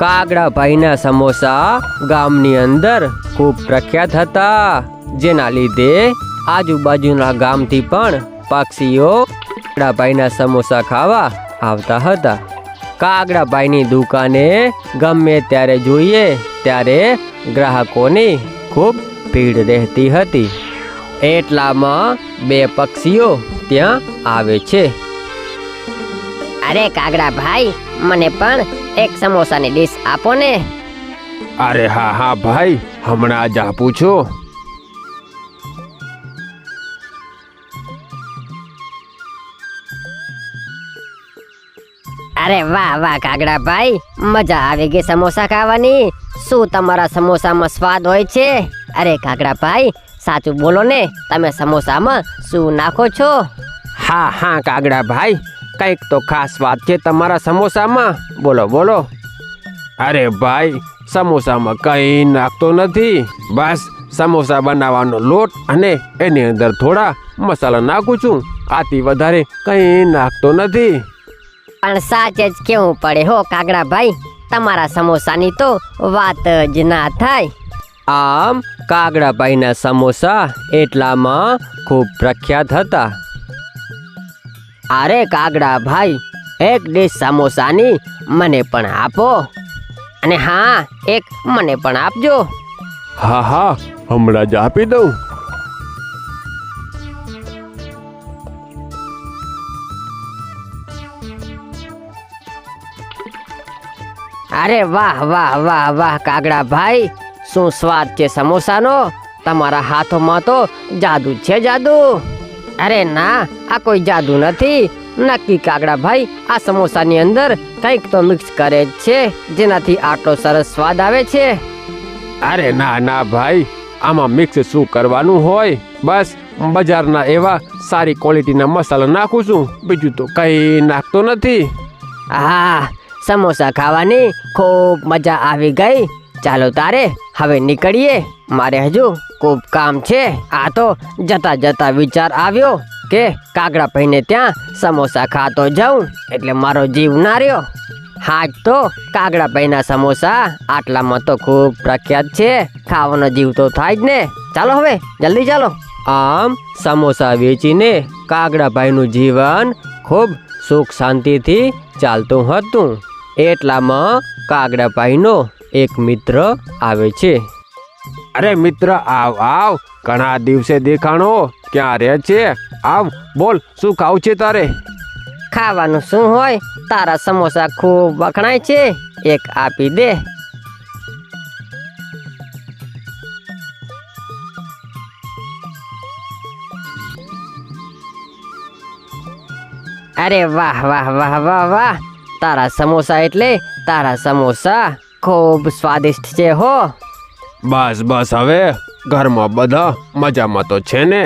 કાગડાભાઈના સમોસા ગામની અંદર ખૂબ પ્રખ્યાત હતા. જેના લીધે આજુબાજુના ગામથી પણ પક્ષીઓ કાગડાભાઈના સમોસા ખાવા આવતા હતા. કાગડાભાઈની દુકાને ગમે ત્યારે જોઈએ ત્યારે ગ્રાહકોની ખૂબ ભીડ રહેતી હતી. એટલામાં બે પક્ષીઓ ત્યાં આવે છે. અરે કાગડા ભાઈ મને પણ એક સમોસાની ડીશ આપો ને. અરે હા હા ભાઈ હમણાં જ આપું છું. અરે વાહ વાહ કાગડા ભાઈ મજા આવી ગઈ સમોસા ખાવાની. શું તમારા સમોસામાં સ્વાદ હોય છે? અરે કાગડા ભાઈ સાચું બોલો ને તમે સમોસામાં શું નાખો છો? હા હા કાગડા ભાઈ કંઈક તો ખાસ વાત છે તમારા સમોસામાં. બોલો બોલો. અરે ભાઈ સમોસામાં કંઈ નાખતો નથી. બસ સમોસા બનાવવાનો લોટ અને એની અંદર થોડા મસાલા નાખું છું. આથી વધારે કંઈ નાખતો નથી. પણ સાચે જ કેવું પડે હો કાગડા ભાઈ. તમારા સમોસાની તો વાત જ ના થાય. આમ કાગડાભાઈના સમોસા એટલામાં ખૂબ પ્રખ્યાત હતા. અરે કાગડા ભાઈ એક ડીશ સમોસાની મને પણ આપો. અને હા એક મને પણ આપજો. હા હા હમણાં જ આપી દઉં. અરે વાહ વાહ વાહ વાહ કાગડા ભાઈ શું સ્વાદ છે સમોસાનો? તમારા હાથોમાં તો જાદુ છે જાદુ. અરે ના આ કોઈ જાદુ નથી. નક્કી કાગડા ભાઈ આ સમોસાની અંદર કંઈક તો મિક્સ કરે જ છે જેનાથી આટલો સરસ સ્વાદ આવે છે. અરે ના ના ભાઈ આમાં મિક્સ શું કરવાનું હોય? બસ બજારના એવા સારી ક્વોલિટીના મસાલા નાખું છું. બીજું તો કંઈ નાખતો નથી. હા સમોસા ખાવાની ખૂબ મજા આવી ગઈ. ચાલો તારે હવે નીકળીએ. મારે હજુ ખૂબ કામ છે. આ તો જતા જતા વિચાર આવ્યો કે કાગડા ભાઈને ત્યાં સમોસા ખાતો જાઉં, એટલે મારો જીવ ના રહ્યો હા જ તો કાગડા ભાઈના સમોસા આટલામાં તો ખૂબ પ્રખ્યાત છે. ખાવાનો જીવ તો થાય જ ને. ચાલો હવે, જલ્દી ચાલો. આમ સમોસા વેચીને કાગડાભાઈનું જીવન ખૂબ સુખ શાંતિથી ચાલતું હતું. એટલામાં કાગડાભાઈનો એક મિત્ર આવે છે. અરે મિત્ર આવ આવ ઘણા દિવસે દેખાણો ક્યાં રહે છે આવ બોલ શું ખાવું છે તારે ખાવાનું શું હોય તારા સમોસા ખૂબ વખણાય છે એક આપી દે અરે વાહ વાહ વાહ વાહ વાહ તારા સમોસા એટલે તારા સમોસા ખૂબ સ્વાદિષ્ટ છે હો બસ બસ. હવે ઘરમાં બધા મજામાં તો છે ને?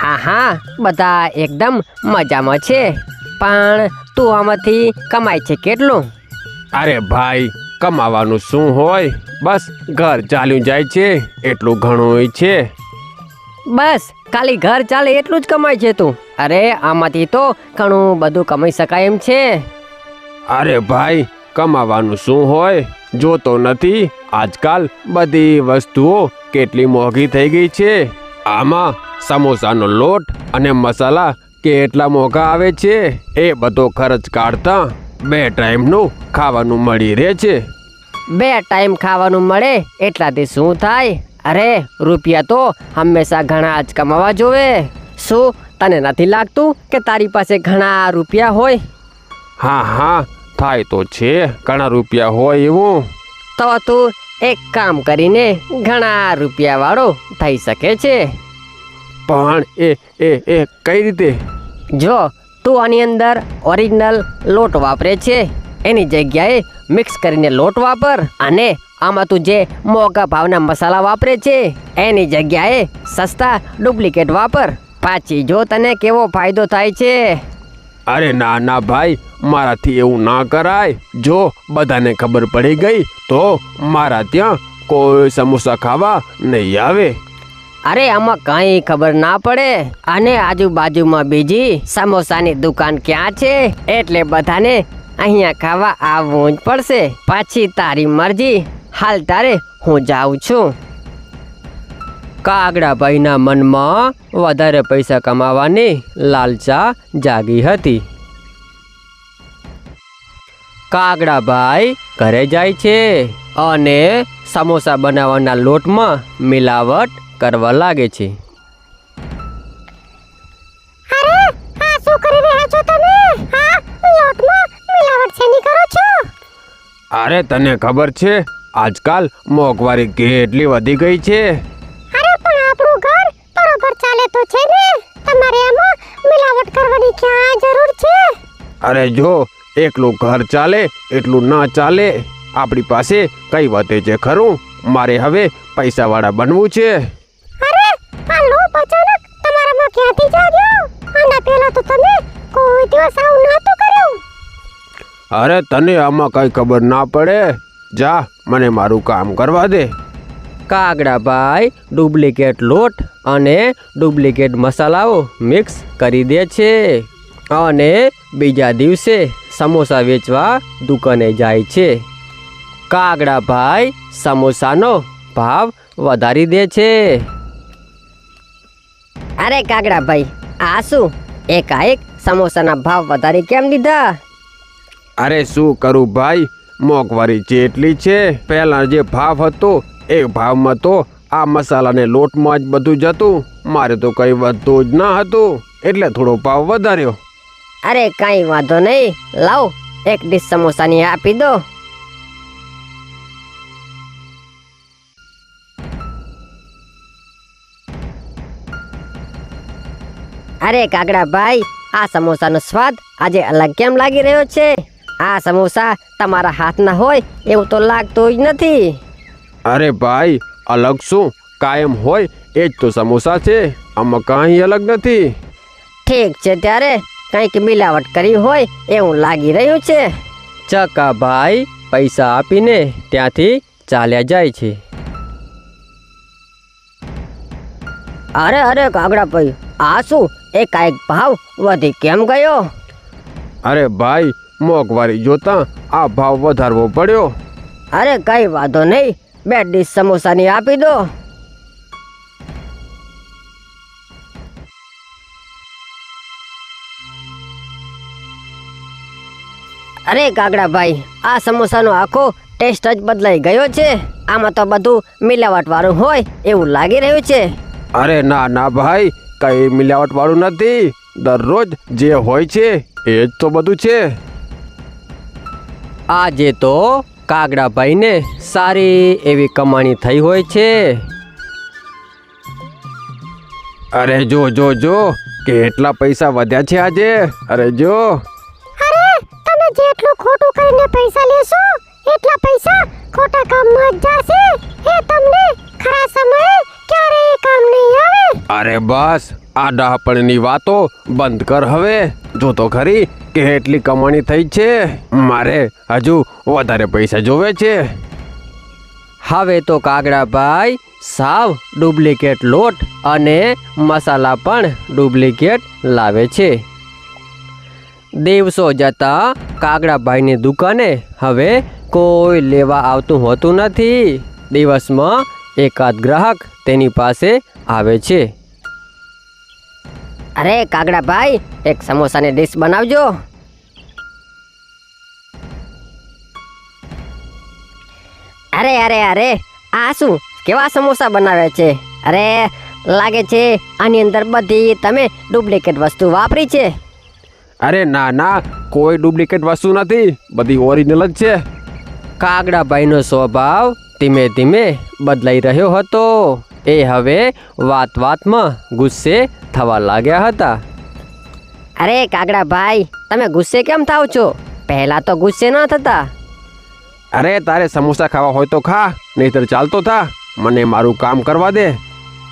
હા હા બધા એકદમ મજામાં છે. પણ તું આમાંથી કમાય છે કેટલું? અરે ભાઈ કમાવાનું શું હોય? બસ ઘર ચાલ્યું જાય છે એટલું ઘણું હોય છે. બસ ખાલી ઘર ચાલે એટલું જ કમાય છે તું. અરે આમાંથી તો ઘણું બધું કમાઈ શકાય એમ છે. અરે ભાઈ કમાવાનું શું હોય? જોતો નથી. આજકાલ બધી વસ્તુઓ કેટલી મોંઘી થઈ ગઈ છે. આમાં સમોસાનો લોટ અને મસાલા કેટલા મોંઘા આવે છે. એ બધો ખર્ચ કાઢતા બે ટાઈમનું ખાવાનું મળી રહે છે. બે ટાઈમ ખાવાનું મળે એટલાથી શું થાય? અરે રૂપિયા તો હંમેશા ઘણા જ કમાવા જોવે. શું તને નથી લાગતું કે તારી પાસે ઘણા રૂપિયા હોય? હા હા થાય તો છે ઘણા રૂપિયા હોય એવું. તો તું એક કામ કરીને ઘણા રૂપિયા વાળો થઈ શકે છે. પણ એ એ એ કઈ રીતે? જો તું આની અંદર ઓરિજિનલ લોટ વાપરે છે. એની જગ્યાએ મિક્સ કરીને લોટ વાપર અને આમાં તું જે મોંઘા ભાવના મસાલા વાપરે છે એની જગ્યાએ સસ્તા ડુપ્લિકેટ વાપર. પાછી જો તને કેવો ફાયદો થાય છે. અરે ના ના ભાઈ, મારાથી એવું ના કરાય. જો બધાને ખબર પડી ગઈ, તો મારા ત્યાં કોઈ સમોસા ખાવા નહીં આવે. અરે, આમાં કઈ ખબર ના પડે. અને આજુબાજુમાં બીજી સમોસાની દુકાન ક્યાં છે? એટલે બધાને અહીંયા ખાવા આવવું જ પડશે. પાછી તારી મરજી. હાલ તારે હું જાઉં છું. કાગડાભાઈના મનમાં વધારે પૈસા કમાવાની લાલચા જાગી હતી. કાગડાભાઈ ઘરે જાય છે અને સમોસા બનાવવાના લોટમાં મિલાવટ કરવા લાગે છે. અરે આ શું કરી રહ્યા છો તમે? આ લોટમાં મિલાવટ શેની કરો છો? અરે તને ખબર છે આજકાલ મોંઘવારી કેટલી વધી ગઈ છે. બરોબર ચાલે તો છે ને? તમારે એમાં મિલાવટ કરવાની ક્યાં જરૂર છે? અરે જો એકલું ઘર ચાલે એટલું ના ચાલે. આપણી પાસે કઈ વાતે છે ખરું? મારે હવે પૈસાવાળા બનવું છે. અરે આ લોભ અચાનક તમારામાં ક્યાંથી જાગ્યો? આના પહેલા તો તમે કોઈ દિવસ આવું નહોતું કર્યું. અરે તને આમાં કઈ ખબર ના પડે. જા મને મારું કામ કરવા દે. કાગડાભાઈ ડુપ્લિકેટ લોટ અને ડુપ્લિકેટ મસાલાઓ મિક્સ કરી દે છે. અને બીજા દિવસે સમોસા વેચવા દુકાને જાય છે. કાગડાભાઈ સમોસાનો ભાવ વધારી દે છે. અરે કાગડાભાઈ આ શું? એકાએક સમોસાના ભાવ વધારી કેમ દીધા? અરે શું કરું ભાઈ? મોંઘવારી જેટલી છે પહેલાં જે ભાવ હતો એ ભાવમાં તો આ મસાલાને લોટમાં જ બધું જતું મારે તો કઈ વધતું જ ન હતું. એટલે થોડો ભાવ વધાર્યો. અરે કાંઈ વાંધો નહીં. લાવ, એક ડીશ સમોસાની આપી દો. અરે કાગડા ભાઈ આ સમોસાનો સ્વાદ આજે અલગ કેમ લાગી રહ્યો છે? આ સમોસા તમારા હાથના હોય એવું તો લાગતું જ નથી. અરે ભાઈ અલગ શું? કાયમ હોય એ જ તો સમોસા છે. આમાં કાંઈ અલગ નથી. ઠીક છે ત્યારે કંઈક મિલાવટ કરી હોય એવું લાગી રહ્યું છે. ચકાભાઈ પૈસા આપીને ત્યાંથી ચાલ્યા જાય છે. અરે અરે કાગડા ભાઈ આ શું? એ કાંઈક ભાવ વધી કેમ ગયો? અરે ભાઈ મોંઘવારી જોતા આ ભાવ વધારવો પડ્યો. અરે કઈ વાંધો નહીં. બે ડીશ સમોસાની આપી દો. અરે કાગડા ભાઈ આ સમોસાનો આખો ટેસ્ટ જ બદલાઈ ગયો છે. આમાં તો બધું મિલાવટ વાળું હોય એવું લાગી રહ્યું છે. અરે ના ના ભાઈ કઈ મિલાવટ વાળું નથી. દરરોજ જે હોય છે એ જ તો બધું છે. આજે તો કાગડાભાઈને સારી એવી કમાણી થઈ હોય છે. અરે જો જો જો કેટલા પૈસા વધ્યા છે આજે? અરે જો. અરે, તમે જેટલું ખોટું કરીને પૈસા લેશો, એટલા પૈસા ખોટા કામમાં જ જશે. એ તમને ખરા સમયે? અરે બસ, આ ડહાપણની વાતો બંધ કર હવે. જો તો ખરી કે એટલી કમાણી થઈ છે, મારે હજુ વધારે પૈસા જોવે છે. હવે તો કાગડાભાઈ, સાવ ડુપ્લિકેટ લોટ અને મસાલા પણ ડુપ્લિકેટ લાવે છે. દિવસો જતાં કાગડાભાઈની દુકાને હવે કોઈ લેવા આવતું હોતું નથી. દિવસમાં એકાદ ગ્રાહક તેની પાસે આવે છે. અરે, કાગડા ભાઈ, એક સમોસાની ડીશ બનાવજો. અરે અરે અરે, આ શું? કેવા સમોસા બનાવે છે? અરે, લાગે છે આની અંદર બધી તમે ડુપ્લિકેટ વસ્તુ વાપરી છે. અરે, ના ના, કોઈ ડુપ્લિકેટ વસ્તુ નથી, બધી ઓરિજિનલ જ છે. કાગડાભાઈનો સ્વભાવ ધીમે ધીમે બદલાઈ રહ્યો હતો. એ હવે વાત વાતમાં ગુસ્સે થવા લાગ્યા હતા. અરે કાગડા ભાઈ તમે ગુસ્સે કેમ થાવ છો? પહેલા તો ગુસ્સે ન થતા. અરે તારે સમોસા ખાવા હોય તો ખા નહીતર ચાલતો થા. મને મારું કામ કરવા દે.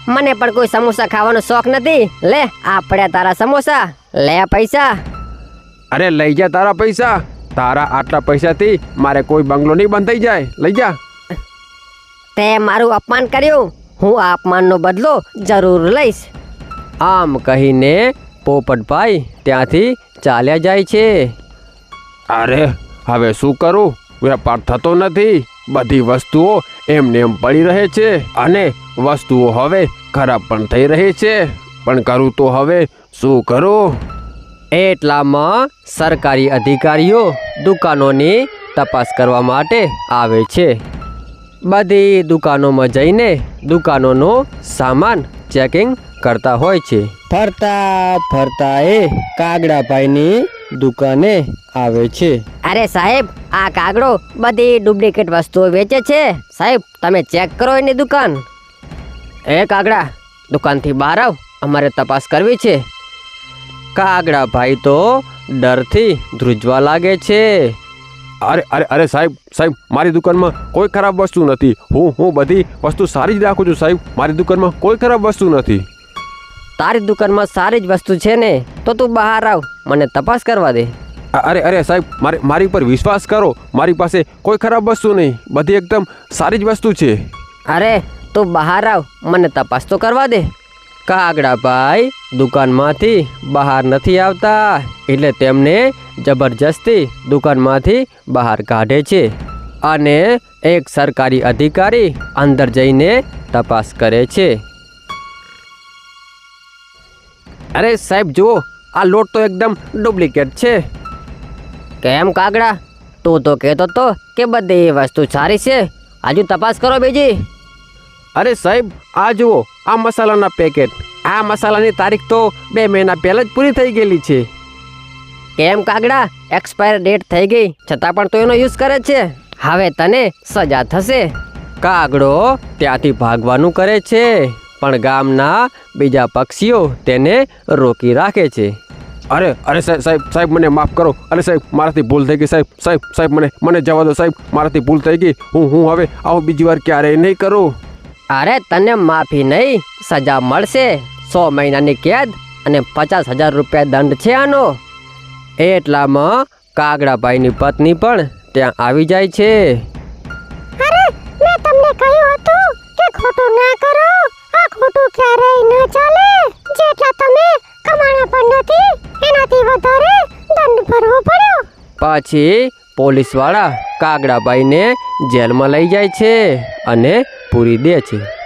મને પણ કોઈ સમોસા ખાવાનો શોખ નથી. લે આ પડ્યા તારા સમોસા લે પૈસા. અરે લઈ જા તારા પૈસા. તારા આટલા પૈસાથી મારે કોઈ બંગલો નહીં બંધાઈ જાય. લઈ જા. તે મારું અપમાન કર્યું. હું આ અપમાનનો બદલો જરૂર લઈશ. આમ કહીને પોપટભાઈ ત્યાંથી ચાલ્યા જાય છે. અરે હવે શું કરું? વેપાર થતો નથી. બધી વસ્તુઓ એમને એમ પડી રહે છે અને વસ્તુઓ હવે ખરાબ પણ થઈ રહી છે. પણ કરું તો હવે શું કરું? એટલામાં સરકારી અધિકારીઓ દુકાનોની તપાસ કરવા માટે આવે છે. બધી દુકાનોમાં જઈને દુકાનોનો સામાન ચેકિંગ કરતા હોય છે. ફરતા ફરતા એ કાગડાભાઈની દુકાને આવે છે. અરે સાહેબ આ કાગડો બધી ડુપ્લિકેટ વસ્તુઓ વેચે છે. સાહેબ તમે ચેક કરો એની દુકાન. એ કાગડા દુકાનથી બહાર આવ. અમારે તપાસ કરવી છે. કાગડાભાઈ તો ડરથી ધ્રુજવા લાગે છે. અરે અરે અરે સાહેબ સાહેબ મારી દુકાનમાં કોઈ ખરાબ વસ્તુ નથી. હું હું બધી વસ્તુ સારી જ રાખું છું સાહેબ. મારી દુકાનમાં કોઈ ખરાબ વસ્તુ નથી. તારી દુકાનમાં સારી જ વસ્તુ છે ને તો તું બહાર આવ મને તપાસ કરવા દે. અરે અરે સાહેબ મારે મારી પર વિશ્વાસ કરો. મારી પાસે કોઈ ખરાબ વસ્તુ નહીં. બધી એકદમ સારી જ વસ્તુ છે. અરે તું બહાર આવ મને તપાસ તો કરવા દે. કાગડાભાઈ દુકાનમાંથી બહાર નથી આવતા, એટલે તેમને જબરજસ્તી દુકાનમાંથી બહાર કાઢે છે અને એક સરકારી અધિકારી અંદર જઈને તપાસ કરે છે. અરે સાહેબ, જુઓ, આ લોટ તો એકદમ ડુપ્લિકેટ છે. કેમ કાગડા? તું તો કહેતો તો કે બધી વસ્તુ સારી છે. હજુ તપાસ કરો બીજી. અરે સાહેબ આ જુઓ આ મસાલાના પેકેટ આ મસાલાની તારીખ તો બે મહિના પહેલાં જ પૂરી થઈ ગયેલી છે. કેમ કાગડા એક્સપાયર ડેટ થઈ ગઈ છતાં પણ તું એનો યુઝ કરે છે. હવે તને સજા થશે. કાગડો ત્યાંથી ભાગવાનું કરે છે પણ ગામના બીજા પક્ષીઓ તેને રોકી રાખે છે. અરે અરે સાહેબ સાહેબ સાહેબ મને માફ કરો. અરે સાહેબ મારાથી ભૂલ થઈ ગઈ સાહેબ સાહેબ સાહેબ મને મને જવા દો સાહેબ મારાથી ભૂલ થઈ ગઈ. હું હું હવે આવું બીજી વાર ક્યારેય નહીં કરું. અરે તને માફી નહીં સજા મળશે સો મહિનાની કેદ અને પચાસ હજાર રૂપિયા દંડ છે આનો. એટલામાં કાગડાભાઈની પત્ની પણ ત્યાં આવી જાય છે. અરે મેં તમને કહ્યું હતું કે ખોટું ના કરો. આ ખોટું ક્યારેય ન ચાલે. જેટલા તમે કમાણા પણ નથી એનાથી વધારે દંડ ભરવો પડ્યો. પછી પોલીસવાળા કાગડાભાઈને જેલમાં લઈ જાય છે અને પૂરી દે છે.